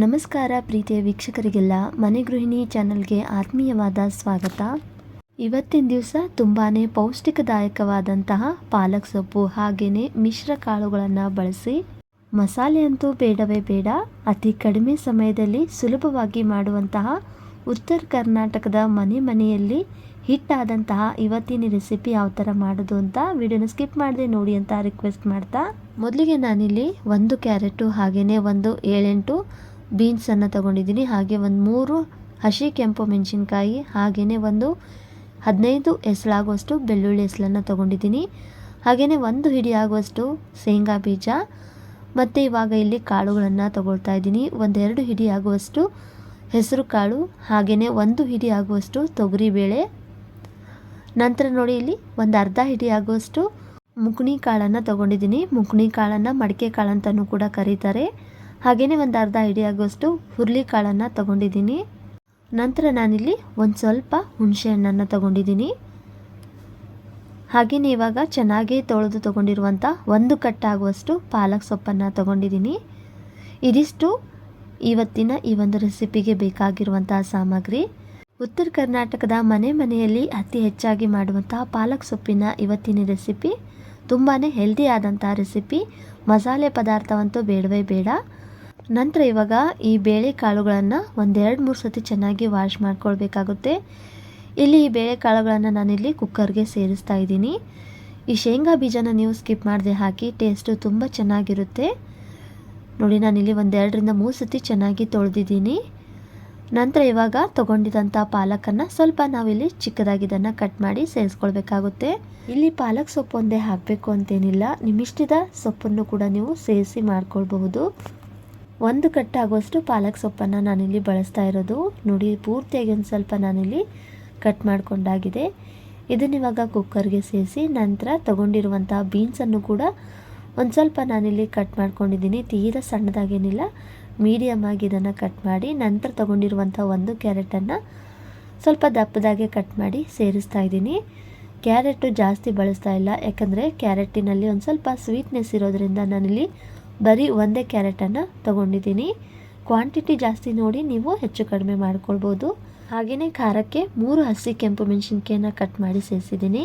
ನಮಸ್ಕಾರ ಪ್ರೀತಿಯ ವೀಕ್ಷಕರಿಗೆಲ್ಲ, ಮನೆ ಗೃಹಿಣಿ ಚಾನಲ್ಗೆ ಆತ್ಮೀಯವಾದ ಸ್ವಾಗತ. ಇವತ್ತಿನ ದಿವಸ ತುಂಬಾ ಪೌಷ್ಟಿಕದಾಯಕವಾದಂತಹ ಪಾಲಕ್ ಸೊಪ್ಪು ಹಾಗೆಯೇ ಮಿಶ್ರ ಕಾಳುಗಳನ್ನು ಬಳಸಿ. ಮಸಾಲೆ ಅಂತೂ ಬೇಡವೇ ಬೇಡ, ಅತಿ ಕಡಿಮೆ ಸಮಯದಲ್ಲಿ ಸುಲಭವಾಗಿ ಮಾಡುವಂತಹ ಉತ್ತರ ಕರ್ನಾಟಕದ ಮನೆ ಮನೆಯಲ್ಲಿ ಹಿಟ್ಟಾದಂತಹ ಇವತ್ತಿನ ರೆಸಿಪಿ ಯಾವ ಥರ ಮಾಡೋದು ಅಂತ ವಿಡಿಯೋನ ಸ್ಕಿಪ್ ಮಾಡದೆ ನೋಡಿ ಅಂತ ರಿಕ್ವೆಸ್ಟ್ ಮಾಡ್ತಾ. ಮೊದಲಿಗೆ ನಾನಿಲ್ಲಿ ಒಂದು ಕ್ಯಾರೆಟು ಹಾಗೆಯೇ ಒಂದು ಏಳೆಂಟು ಬೀನ್ಸನ್ನು ತಗೊಂಡಿದ್ದೀನಿ. ಹಾಗೆ ಒಂದು ಮೂರು ಹಸಿ ಕೆಂಪು ಮೆಣಸಿನ್ಕಾಯಿ ಹಾಗೆಯೇ ಒಂದು ಹದಿನೈದು ಎಸಳಾಗುವಷ್ಟು ಬೆಳ್ಳುಳ್ಳಿ ಎಸಳನ್ನು ತಗೊಂಡಿದ್ದೀನಿ. ಹಾಗೆಯೇ ಒಂದು ಹಿಡಿ ಆಗುವಷ್ಟು ಶೇಂಗಾ ಬೀಜ, ಮತ್ತು ಇವಾಗ ಇಲ್ಲಿ ಕಾಳುಗಳನ್ನು ತಗೊಳ್ತಾ ಇದ್ದೀನಿ. ಒಂದೆರಡು ಹಿಡಿ ಆಗುವಷ್ಟು ಹೆಸರು ಕಾಳು ಹಾಗೆಯೇ ಒಂದು ಹಿಡಿ ಆಗುವಷ್ಟು ತೊಗರಿಬೇಳೆ ನಂತರ ನೋಡಿ ಇಲ್ಲಿ ಒಂದು ಅರ್ಧ ಹಿಡಿ ಆಗುವಷ್ಟು ಮುಕುಣಿ ಕಾಳನ್ನು ತಗೊಂಡಿದ್ದೀನಿ. ಮುಕ್ಣಿ ಕಾಳನ್ನು ಮಡಿಕೆ ಕಾಳಂತನೂ ಕೂಡ ಕರೀತಾರೆ. ಹಾಗೆಯೇ ಒಂದು ಅರ್ಧ ಹಿಡಿ ಆಗುವಷ್ಟು ಹುರುಳಿ ಕಾಳನ್ನು ತಗೊಂಡಿದ್ದೀನಿ. ನಂತರ ನಾನಿಲ್ಲಿ ಒಂದು ಸ್ವಲ್ಪ ಹುಣಸೆ ಹಣ್ಣನ್ನು ತಗೊಂಡಿದ್ದೀನಿ. ಹಾಗೆಯೇ ಇವಾಗ ಚೆನ್ನಾಗಿ ತೊಳೆದು ತೊಗೊಂಡಿರುವಂಥ ಒಂದು ಕಟ್ಟಾಗುವಷ್ಟು ಪಾಲಕ್ ಸೊಪ್ಪನ್ನು ತಗೊಂಡಿದ್ದೀನಿ. ಇದಿಷ್ಟು ಇವತ್ತಿನ ಈ ಒಂದು ರೆಸಿಪಿಗೆ ಬೇಕಾಗಿರುವಂತಹ ಸಾಮಗ್ರಿ. ಉತ್ತರ ಕರ್ನಾಟಕದ ಮನೆ ಮನೆಯಲ್ಲಿ ಅತಿ ಹೆಚ್ಚಾಗಿ ಮಾಡುವಂತಹ ಪಾಲಕ್ ಸೊಪ್ಪಿನ ಇವತ್ತಿನ ರೆಸಿಪಿ ತುಂಬಾ ಹೆಲ್ದಿ ಆದಂತಹ ರೆಸಿಪಿ ಮಸಾಲೆ ಪದಾರ್ಥವಂತೂ ಬೇಡವೇ ಬೇಡ. ನಂತರ ಇವಾಗ ಈ ಬೇಳೆ ಕಾಳುಗಳನ್ನು ಒಂದೆರಡು ಮೂರು ಸತಿ ಚೆನ್ನಾಗಿ ವಾಶ್ ಮಾಡ್ಕೊಳ್ಬೇಕಾಗುತ್ತೆ. ಇಲ್ಲಿ ಈ ಬೇಳೆ ಕಾಳುಗಳನ್ನು ನಾನಿಲ್ಲಿ ಕುಕ್ಕರ್ಗೆ ಸೇರಿಸ್ತಾ ಇದ್ದೀನಿ. ಈ ಶೇಂಗಾ ಬೀಜನ ನೀವು ಸ್ಕಿಪ್ ಮಾಡದೆ ಹಾಕಿ ಟೇಸ್ಟು ತುಂಬ ಚೆನ್ನಾಗಿರುತ್ತೆ. ನೋಡಿ, ನಾನಿಲ್ಲಿ ಒಂದೆರಡರಿಂದ ಮೂರು ಸತಿ ಚೆನ್ನಾಗಿ ತೊಳೆದಿದ್ದೀನಿ. ನಂತರ ಇವಾಗ ತೊಗೊಂಡಿದ್ದಂಥ ಪಾಲಕನ್ನು ಸ್ವಲ್ಪ ನಾವಿಲ್ಲಿ ಚಿಕ್ಕದಾಗಿ ಇದನ್ನು ಕಟ್ ಮಾಡಿ ಸೇರಿಸ್ಕೊಳ್ಬೇಕಾಗುತ್ತೆ. ಇಲ್ಲಿ ಪಾಲಕ್ ಸೊಪ್ಪು ಒಂದೇ ಹಾಕಬೇಕು ಅಂತೇನಿಲ್ಲ. ನಿಮ್ಮಿಷ್ಟದ ಸೊಪ್ಪನ್ನು ಕೂಡ ನೀವು ಸೇರಿಸಿ ಮಾಡ್ಕೊಳ್ಬಹುದು. ಒಂದು ಕಟ್ಟಾಗುವಷ್ಟು ಪಾಲಕ್ ಸೊಪ್ಪನ್ನು ನಾನಿಲ್ಲಿ ಬಳಸ್ತಾ ಇರೋದು. ನೋಡಿ, ಪೂರ್ತಿಯಾಗಿ ಒಂದು ಸ್ವಲ್ಪ ನಾನಿಲ್ಲಿ ಕಟ್ ಮಾಡಿಕೊಂಡಾಗಿದೆ. ಇದನ್ನಿವಾಗ ಕುಕ್ಕರ್ಗೆ ಸೇರಿಸಿ ನಂತರ ತಗೊಂಡಿರುವಂಥ ಬೀನ್ಸನ್ನು ಕೂಡ ಒಂದು ಸ್ವಲ್ಪ ನಾನಿಲ್ಲಿ ಕಟ್ ಮಾಡ್ಕೊಂಡಿದ್ದೀನಿ. ತೀರಾ ಸಣ್ಣದಾಗೇನಿಲ್ಲ. ಮೀಡಿಯಮ್ ಆಗಿ ಇದನ್ನು ಕಟ್ ಮಾಡಿ ನಂತರ ತಗೊಂಡಿರುವಂಥ ಒಂದು ಕ್ಯಾರೆಟನ್ನು ಸ್ವಲ್ಪ ದಪ್ಪದಾಗೆ ಕಟ್ ಮಾಡಿ ಸೇರಿಸ್ತಾ ಇದ್ದೀನಿ. ಕ್ಯಾರೆಟು ಜಾಸ್ತಿ ಬಳಸ್ತಾ ಇಲ್ಲ. ಯಾಕಂದರೆ ಕ್ಯಾರೆಟಿನಲ್ಲಿ ಒಂದು ಸ್ವಲ್ಪ ಸ್ವೀಟ್ನೆಸ್ ಇರೋದ್ರಿಂದ ನಾನಿಲ್ಲಿ ಬರೀ ಒಂದೇ ಕ್ಯಾರೆಟನ್ನು ತಗೊಂಡಿದ್ದೀನಿ. ಕ್ವಾಂಟಿಟಿ ಜಾಸ್ತಿ ನೋಡಿ ನೀವು ಹೆಚ್ಚು ಕಡಿಮೆ ಮಾಡ್ಕೊಳ್ಬೋದು. ಹಾಗೆಯೇ ಖಾರಕ್ಕೆ ಮೂರು ಹಸಿ ಕೆಂಪು ಮೆಣಸಿನ್ಕಾಯನ್ನ ಕಟ್ ಮಾಡಿ ಸೇರಿಸಿದ್ದೀನಿ.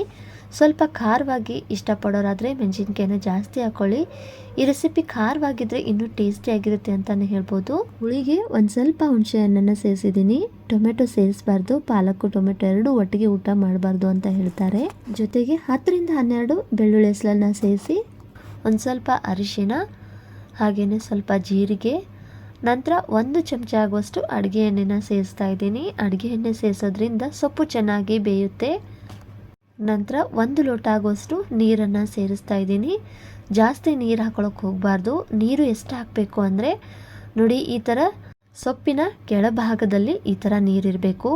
ಸ್ವಲ್ಪ ಖಾರವಾಗಿ ಇಷ್ಟಪಡೋರಾದರೆ ಮೆಣಸಿನ್ಕಾಯನ್ನ ಜಾಸ್ತಿ ಹಾಕ್ಕೊಳ್ಳಿ ಈ ರೆಸಿಪಿ ಖಾರವಾಗಿದ್ದರೆ ಇನ್ನೂ ಟೇಸ್ಟಿಯಾಗಿರುತ್ತೆ ಅಂತಲೇ ಹೇಳ್ಬೋದು. ಹುಳಿಗೆ ಒಂದು ಸ್ವಲ್ಪ ಹುಣಸೆ ಹಣ್ಣನ್ನು ಸೇರಿಸಿದ್ದೀನಿ. ಟೊಮೆಟೊ ಸೇರಿಸಬಾರ್ದು ಪಾಲಕ್ಕು ಟೊಮೆಟೊ ಎರಡು ಒಟ್ಟಿಗೆ ಊಟ ಮಾಡಬಾರ್ದು ಅಂತ ಹೇಳ್ತಾರೆ. ಜೊತೆಗೆ ಹತ್ತರಿಂದ ಹನ್ನೆರಡು ಬೆಳ್ಳುಳ್ಳಿ ಹೆಸಲನ್ನು ಸೇರಿಸಿ ಒಂದು ಸ್ವಲ್ಪ ಅರಿಶಿನ ಹಾಗೆಯೇ ಸ್ವಲ್ಪ ಜೀರಿಗೆ, ನಂತರ ಒಂದು ಚಮಚ ಆಗುವಷ್ಟು ಅಡುಗೆ ಎಣ್ಣೆನ ಸೇರಿಸ್ತಾ ಇದ್ದೀನಿ. ಅಡುಗೆ ಎಣ್ಣೆ ಸೇರಿಸೋದ್ರಿಂದ ಸೊಪ್ಪು ಚೆನ್ನಾಗಿ ಬೇಯುತ್ತೆ. ನಂತರ ಒಂದು ಲೋಟ ಆಗುವಷ್ಟು ನೀರನ್ನು ಸೇರಿಸ್ತಾ ಇದ್ದೀನಿ. ಜಾಸ್ತಿ ನೀರು ಹಾಕೊಳಕ್ಕೆ ಹೋಗಬಾರ್ದು. ನೀರು ಎಷ್ಟು ಹಾಕಬೇಕು ಅಂದರೆ, ನೋಡಿ ಈ ಥರ ಸೊಪ್ಪಿನ ಕೆಳಭಾಗದಲ್ಲಿ ಈ ಥರ ನೀರಿರಬೇಕು.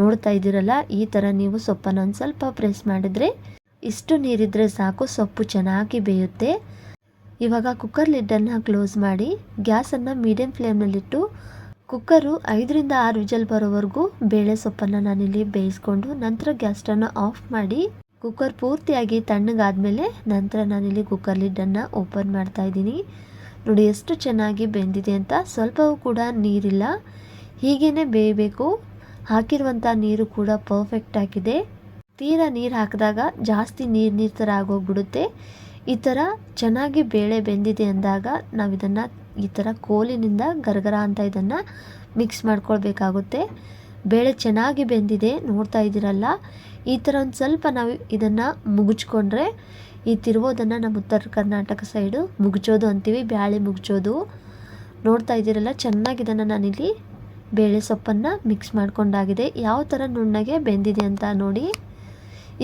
ನೋಡ್ತಾ ಇದ್ದೀರಲ್ಲ, ಈ ಥರ ನೀವು ಸೊಪ್ಪನ್ನು ಒಂದು ಸ್ವಲ್ಪ ಪ್ರೆಸ್ ಮಾಡಿದರೆ ಇಷ್ಟು ನೀರಿದ್ದರೆ ಸಾಕು, ಸೊಪ್ಪು ಚೆನ್ನಾಗಿ ಬೇಯುತ್ತೆ. ಇವಾಗ ಕುಕ್ಕರ್ ಲಿಡ್ಡನ್ನು ಕ್ಲೋಸ್ ಮಾಡಿ ಗ್ಯಾಸನ್ನು ಮೀಡಿಯಮ್ ಫ್ಲೇಮ್ನಲ್ಲಿಟ್ಟು ಕುಕ್ಕರು ಐದರಿಂದ ಆರು ವಿಜಲ್ ಬರೋವರೆಗೂ ಬೇಳೆ ಸೊಪ್ಪನ್ನು ನಾನಿಲ್ಲಿ ಬೇಯಿಸ್ಕೊಂಡು ನಂತರ ಗ್ಯಾಸ್ಟನ್ನು ಆಫ್ ಮಾಡಿ ಕುಕ್ಕರ್ ಪೂರ್ತಿಯಾಗಿ ತಣ್ಣಗಾದಮೇಲೆ ನಂತರ ನಾನಿಲ್ಲಿ ಕುಕ್ಕರ್ ಲಿಡ್ಡನ್ನು ಓಪನ್ ಮಾಡ್ತಾ ಇದ್ದೀನಿ. ನೋಡಿ ಎಷ್ಟು ಚೆನ್ನಾಗಿ ಬೆಂದಿದೆ ಅಂತ. ಸ್ವಲ್ಪವೂ ಕೂಡ ನೀರಿಲ್ಲ. ಹೀಗೇ ಬೇಯಬೇಕು. ಹಾಕಿರುವಂಥ ನೀರು ಕೂಡ ಪರ್ಫೆಕ್ಟ್ ಆಗಿದೆ. ತೀರಾ ನೀರು ಹಾಕಿದಾಗ ಜಾಸ್ತಿ ನೀರು ನೀರು ಥರ ಆಗೋಗ್ಬಿಡುತ್ತೆ. ಈ ಥರ ಚೆನ್ನಾಗಿ ಬೇಳೆ ಬೆಂದಿದೆ ಅಂದಾಗ ನಾವು ಇದನ್ನು ಈ ಥರ ಕೋಲಿನಿಂದ ಗರಗರ ಅಂತ ಇದನ್ನು ಮಿಕ್ಸ್ ಮಾಡ್ಕೊಳ್ಬೇಕಾಗುತ್ತೆ. ಬೇಳೆ ಚೆನ್ನಾಗಿ ಬೆಂದಿದೆ, ನೋಡ್ತಾ ಇದ್ದೀರಲ್ಲ? ಈ ಥರ ಒಂದು ಸ್ವಲ್ಪ ನಾವು ಇದನ್ನು ಮುಗುಚ್ಕೊಂಡ್ರೆ ಈ ತಿರುವೋದನ್ನು ನಮ್ಮ ಉತ್ತರ ಕರ್ನಾಟಕ ಸೈಡು ಮುಗಿಚೋದು ಅಂತೀವಿ, ಬ್ಯಾಳೆ ಮುಗಿಚೋದು. ನೋಡ್ತಾ ಇದ್ದೀರಲ್ಲ, ಚೆನ್ನಾಗಿ ಇದನ್ನು ನಾನಿಲ್ಲಿ ಬೇಳೆ ಸೊಪ್ಪನ್ನು ಮಿಕ್ಸ್ ಮಾಡ್ಕೊಂಡಾಗಿದೆ. ಯಾವ ಥರ ನುಣ್ಣಗೆ ಬೆಂದಿದೆ ಅಂತ ನೋಡಿ.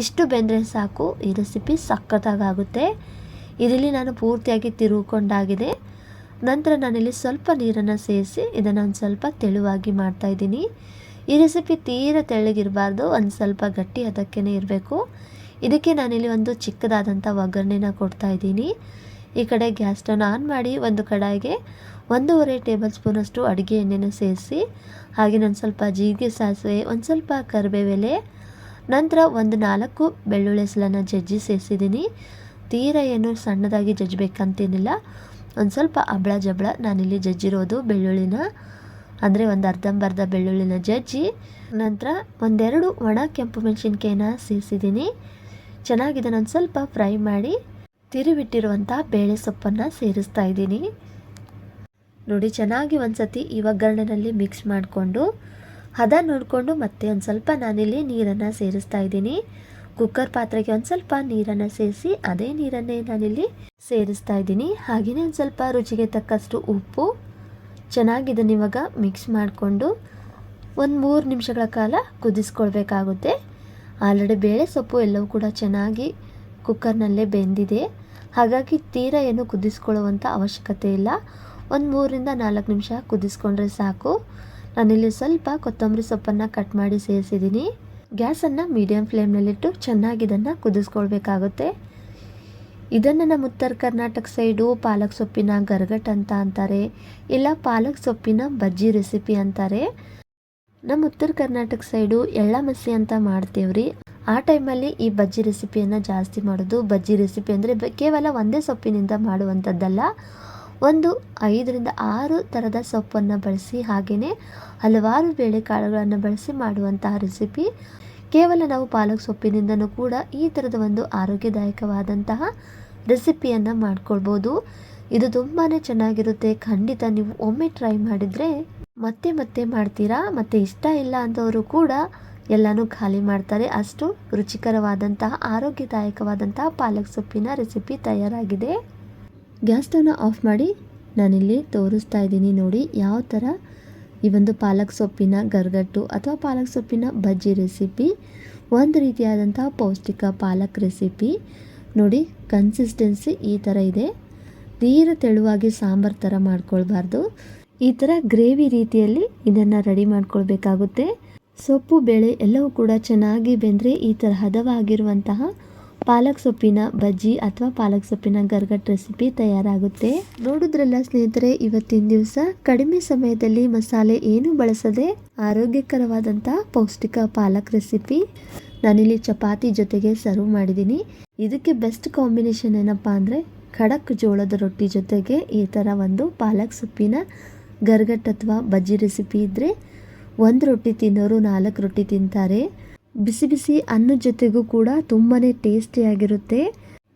ಇಷ್ಟು ಬೆಂದರೆ ಸಾಕು, ಈ ರೆಸಿಪಿ ಸಖತ್ತಾಗುತ್ತೆ ಇದರಲ್ಲಿ ನಾನು ಪೂರ್ತಿಯಾಗಿ ತಿರುಗಿಕೊಂಡಾಗಿದೆ. ನಂತರ ನಾನಿಲ್ಲಿ ಸ್ವಲ್ಪ ನೀರನ್ನು ಸೇರಿಸಿ ಇದನ್ನು ಒಂದು ಸ್ವಲ್ಪ ತೆಳುವಾಗಿ ಮಾಡ್ತಾಯಿದ್ದೀನಿ ಈ ರೆಸಿಪಿ ತೀರ ತೆಳ್ಳಗಿರಬಾರ್ದು, ಒಂದು ಸ್ವಲ್ಪ ಗಟ್ಟಿ ಅದಕ್ಕೇ ಇರಬೇಕು. ಇದಕ್ಕೆ ನಾನಿಲ್ಲಿ ಒಂದು ಚಿಕ್ಕದಾದಂಥ ಒಗ್ಗರಣೆನ ಕೊಡ್ತಾ ಇದ್ದೀನಿ. ಈ ಕಡೆ ಗ್ಯಾಸ್ ಆನ್ ಮಾಡಿ ಒಂದು ಕಡಾಯಿಗೆ ಒಂದೂವರೆ ಟೇಬಲ್ ಸ್ಪೂನಷ್ಟು ಅಡುಗೆ ಎಣ್ಣೆನ ಸೇರಿಸಿ, ಹಾಗೆ ನಾನು ಸ್ವಲ್ಪ ಜೀರಿಗೆ ಸಾಸಿವೆ, ಒಂದು ಸ್ವಲ್ಪ ಕರಿಬೇವೆಲೆ ನಂತರ ಒಂದು ನಾಲ್ಕು ಬೆಳ್ಳುಳ್ಳಿ ಹೆಸಲನ್ನು ಜಜ್ಜಿ ಸೇರಿಸಿದ್ದೀನಿ. ತೀರ ಏನು ಸಣ್ಣದಾಗಿ ಜಜ್ಜಬೇಕಂತೇನಿಲ್ಲ. ಒಂದು ಸ್ವಲ್ಪ ಹಬಳ ಜಬಳ ನಾನಿಲ್ಲಿ ಜಜ್ಜಿರೋದು ಬೆಳ್ಳುಳ್ಳಿನ. ಅಂದರೆ ಒಂದು ಅರ್ಧಂಬರ್ಧ ಬೆಳ್ಳುಳ್ಳಿನ ಜಜ್ಜಿ. ನಂತರ ಒಂದೆರಡು ಒಣ ಕೆಂಪು ಮೆಣಸಿನ್ಕಾಯಿನ ಸೇರಿಸಿದ್ದೀನಿ. ಚೆನ್ನಾಗಿದೆ ನಾನು ಸ್ವಲ್ಪ ಫ್ರೈ ಮಾಡಿ ತಿರುವಿಟ್ಟಿರುವಂಥ ಬೇಳೆ ಸೊಪ್ಪನ್ನು ಸೇರಿಸ್ತಾ ಇದ್ದೀನಿ. ನೋಡಿ, ಚೆನ್ನಾಗಿ ಒಂದು ಸತಿ ಈ ಒಗ್ಗರಣೆಯಲ್ಲಿ ಮಿಕ್ಸ್ ಮಾಡಿಕೊಂಡು ಹದ ನೋಡಿಕೊಂಡು ಮತ್ತೆ ಒಂದು ಸ್ವಲ್ಪ ನಾನಿಲ್ಲಿ ನೀರನ್ನು ಸೇರಿಸ್ತಾ ಇದ್ದೀನಿ. ಕುಕ್ಕರ್ ಪಾತ್ರೆಗೆ ಒಂದು ಸ್ವಲ್ಪ ನೀರನ್ನು ಸೇರಿಸಿ ಅದೇ ನೀರನ್ನೇ ನಾನಿಲ್ಲಿ ಸೇರಿಸ್ತಾ ಇದ್ದೀನಿ. ಹಾಗೆಯೇ ಒಂದು ಸ್ವಲ್ಪ ರುಚಿಗೆ ತಕ್ಕಷ್ಟು ಉಪ್ಪು. ಚೆನ್ನಾಗಿದೆ ಇವಾಗ ಮಿಕ್ಸ್ ಮಾಡಿಕೊಂಡು ಒಂದು ಮೂರು ನಿಮಿಷಗಳ ಕಾಲ ಕುದಿಸ್ಕೊಳ್ಬೇಕಾಗುತ್ತೆ. ಆಲ್ರೆಡಿ ಬೇಳೆ ಸೊಪ್ಪು ಎಲ್ಲವೂ ಕೂಡ ಚೆನ್ನಾಗಿ ಕುಕ್ಕರ್ನಲ್ಲೇ ಬೆಂದಿದೆ. ಹಾಗಾಗಿ ತೀರ ಏನು ಕುದಿಸ್ಕೊಳ್ಳುವಂಥ ಅವಶ್ಯಕತೆ ಇಲ್ಲ. ಒಂದು ಮೂರರಿಂದ ನಾಲ್ಕು ನಿಮಿಷ ಕುದಿಸ್ಕೊಂಡ್ರೆ ಸಾಕು. ನಾನಿಲ್ಲಿ ಸ್ವಲ್ಪ ಕೊತ್ತಂಬರಿ ಸೊಪ್ಪನ್ನು ಕಟ್ ಮಾಡಿ ಸೇರಿಸಿದ್ದೀನಿ. ಗ್ಯಾಸನ್ನು ಮೀಡಿಯಂ ಫ್ಲೇಮ್ನಲ್ಲಿಟ್ಟು ಚೆನ್ನಾಗಿ ಇದನ್ನು ಕುದಿಸ್ಕೊಳ್ಬೇಕಾಗುತ್ತೆ. ಇದನ್ನು ನಮ್ಮ ಉತ್ತರ ಕರ್ನಾಟಕ ಸೈಡು ಪಾಲಕ್ ಸೊಪ್ಪಿನ ಗರ್ಗಟ್ ಅಂತ ಅಂತಾರೆ. ಇಲ್ಲ, ಪಾಲಕ್ ಸೊಪ್ಪಿನ ಬಜ್ಜಿ ರೆಸಿಪಿ ಅಂತಾರೆ. ನಮ್ಮ ಉತ್ತರ ಕರ್ನಾಟಕ ಸೈಡು ಎಳ್ಳಮಸಿ ಅಂತ ಮಾಡ್ತೇವ್ರಿ. ಆ ಟೈಮಲ್ಲಿ ಈ ಬಜ್ಜಿ ರೆಸಿಪಿಯನ್ನು ಜಾಸ್ತಿ ಮಾಡೋದು ಬಜ್ಜಿ ರೆಸಿಪಿ ಅಂದರೆ ಕೇವಲ ಒಂದೇ ಸೊಪ್ಪಿನಿಂದ ಮಾಡುವಂಥದ್ದಲ್ಲ. ಒಂದು ಐದರಿಂದ ಆರು ಥರದ ಸೊಪ್ಪನ್ನು ಬಳಸಿ ಹಾಗೆಯೇ ಹಲವಾರು ಬೇಳೆಕಾಳುಗಳನ್ನು ಬಳಸಿ ಮಾಡುವಂತಹ ರೆಸಿಪಿ. ಕೇವಲ ನಾವು ಪಾಲಕ್ ಸೊಪ್ಪಿನಿಂದನೂ ಕೂಡ ಈ ಥರದ ಒಂದು ಆರೋಗ್ಯದಾಯಕವಾದಂತಹ ರೆಸಿಪಿಯನ್ನು ಮಾಡ್ಕೊಳ್ಬೋದು. ಇದು ತುಂಬಾ ಚೆನ್ನಾಗಿರುತ್ತೆ. ಖಂಡಿತ ನೀವು ಒಮ್ಮೆ ಟ್ರೈ ಮಾಡಿದರೆ ಮತ್ತೆ ಮತ್ತೆ ಮಾಡ್ತೀರಾ? ಮತ್ತು ಇಷ್ಟ ಇಲ್ಲ ಅಂದವರು ಕೂಡ ಎಲ್ಲನೂ ಖಾಲಿ ಮಾಡ್ತಾರೆ. ಅಷ್ಟು ರುಚಿಕರವಾದಂತಹ, ಆರೋಗ್ಯದಾಯಕವಾದಂತಹ ಪಾಲಕ್ ಸೊಪ್ಪಿನ ರೆಸಿಪಿ ತಯಾರಾಗಿದೆ. ಗ್ಯಾಸ್ ಸ್ಟವ್ನ ಆಫ್ ಮಾಡಿ ನಾನಿಲ್ಲಿ ತೋರಿಸ್ತಾ ಇದ್ದೀನಿ ನೋಡಿ ಯಾವ ಥರ ಈ ಒಂದು ಪಾಲಕ್ ಸೊಪ್ಪಿನ ಗರ್ಗಟ್ಟು ಅಥವಾ ಪಾಲಕ್ ಸೊಪ್ಪಿನ ಬಜ್ಜಿ ರೆಸಿಪಿ ಒಂದು ರೀತಿಯಾದಂಥ ಪೌಷ್ಟಿಕ ಪಾಲಕ್ ರೆಸಿಪಿ ನೋಡಿ ಕನ್ಸಿಸ್ಟೆನ್ಸಿ ಈ ಥರ ಇದೆ. ತೀರ ತೆಳುವಾಗಿ ಸಾಂಬಾರು ಥರ ಮಾಡ್ಕೊಳ್ಬಾರ್ದು. ಈ ಥರ ಗ್ರೇವಿ ರೀತಿಯಲ್ಲಿ ಇದನ್ನು ರೆಡಿ ಮಾಡ್ಕೊಳ್ಬೇಕಾಗುತ್ತೆ. ಸೊಪ್ಪು, ಬೇಳೆ ಎಲ್ಲವೂ ಕೂಡ ಚೆನ್ನಾಗಿ ಬೆಂದರೆ ಈ ಥರ ಹದವಾಗಿರುವಂತಹ ಪಾಲಕ್ ಸೊಪ್ಪಿನ ಬಜ್ಜಿ ಅಥವಾ ಪಾಲಕ್ ಸೊಪ್ಪಿನ ಗರ್ಗಟ್ ರೆಸಿಪಿ ತಯಾರಾಗುತ್ತೆ. ನೋಡಿದ್ರಲ್ಲ ಸ್ನೇಹಿತರೆ, ಇವತ್ತಿನ ದಿವಸ ಕಡಿಮೆ ಸಮಯದಲ್ಲಿ ಮಸಾಲೆ ಏನು ಬಳಸದೆ ಆರೋಗ್ಯಕರವಾದಂಥ ಪೌಷ್ಟಿಕ ಪಾಲಕ್ ರೆಸಿಪಿ ನಾನಿಲ್ಲಿ ಚಪಾತಿ ಜೊತೆಗೆ ಸರ್ವ್ ಮಾಡಿದ್ದೀನಿ. ಇದಕ್ಕೆ ಬೆಸ್ಟ್ ಕಾಂಬಿನೇಷನ್ ಏನಪ್ಪ ಅಂದರೆ ಖಡಕ್ ಜೋಳದ ರೊಟ್ಟಿ ಜೊತೆಗೆ ಈ ಥರ ಒಂದು ಪಾಲಕ್ ಸೊಪ್ಪಿನ ಗರ್ಗಟ್ ಅಥವಾ ಬಜ್ಜಿ ರೆಸಿಪಿ ಇದ್ದರೆ ಒಂದು ರೊಟ್ಟಿ ತಿನ್ನೋರು ನಾಲ್ಕು ರೊಟ್ಟಿ ತಿಂತಾರೆ. ಬಿಸಿ ಬಿಸಿ ಅನ್ನದ ಜೊತೆಗೂ ಕೂಡ ತುಂಬಾ ಟೇಸ್ಟಿಯಾಗಿರುತ್ತೆ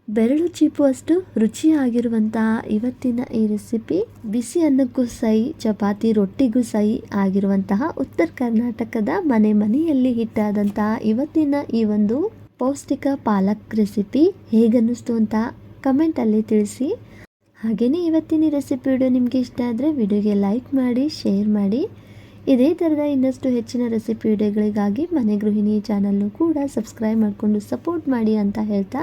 ಬೆರಳು ಚೀಪುವಷ್ಟು ರುಚಿಯಾಗಿರುವಂತಹ ಇವತ್ತಿನ ಈ ರೆಸಿಪಿ ಬಿಸಿ ಅನ್ನಕ್ಕೂ ಸೈ, ಚಪಾತಿ ರೊಟ್ಟಿಗೂ ಸೈ ಆಗಿರುವಂತಹ ಉತ್ತರ ಕರ್ನಾಟಕದ ಮನೆ ಮನೆಯಲ್ಲಿ ಹಿಟ್ಟಾದಂತಹ ಇವತ್ತಿನ ಈ ಒಂದು ಪೌಷ್ಟಿಕ ಪಾಲಕ್ ರೆಸಿಪಿ ಹೇಗನ್ನಿಸ್ತು ಅಂತ ಕಮೆಂಟಲ್ಲಿ ತಿಳಿಸಿ. ಹಾಗೆಯೇ ಇವತ್ತಿನ ರೆಸಿಪಿ ವಿಡಿಯೋ ನಿಮಗೆ ಇಷ್ಟ ಆದರೆ ವಿಡಿಯೋಗೆ ಲೈಕ್ ಮಾಡಿ ಶೇರ್ ಮಾಡಿ. ಇದೇ ಥರದ ಇನ್ನಷ್ಟು ಹೆಚ್ಚಿನ ರೆಸಿಪಿ ವಿಡಿಯೋಗಳಿಗಾಗಿ ಮನೆ ಗೃಹಿಣಿ ಚಾನಲ್ನು ಕೂಡ ಸಬ್ಸ್ಕ್ರೈಬ್ ಮಾಡಿಕೊಂಡು ಸಪೋರ್ಟ್ ಮಾಡಿ ಅಂತ ಹೇಳ್ತಾ,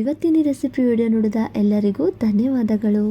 ಇವತ್ತಿನ ರೆಸಿಪಿ ವಿಡಿಯೋ ನೋಡಿದ ಎಲ್ಲರಿಗೂ ಧನ್ಯವಾದಗಳು.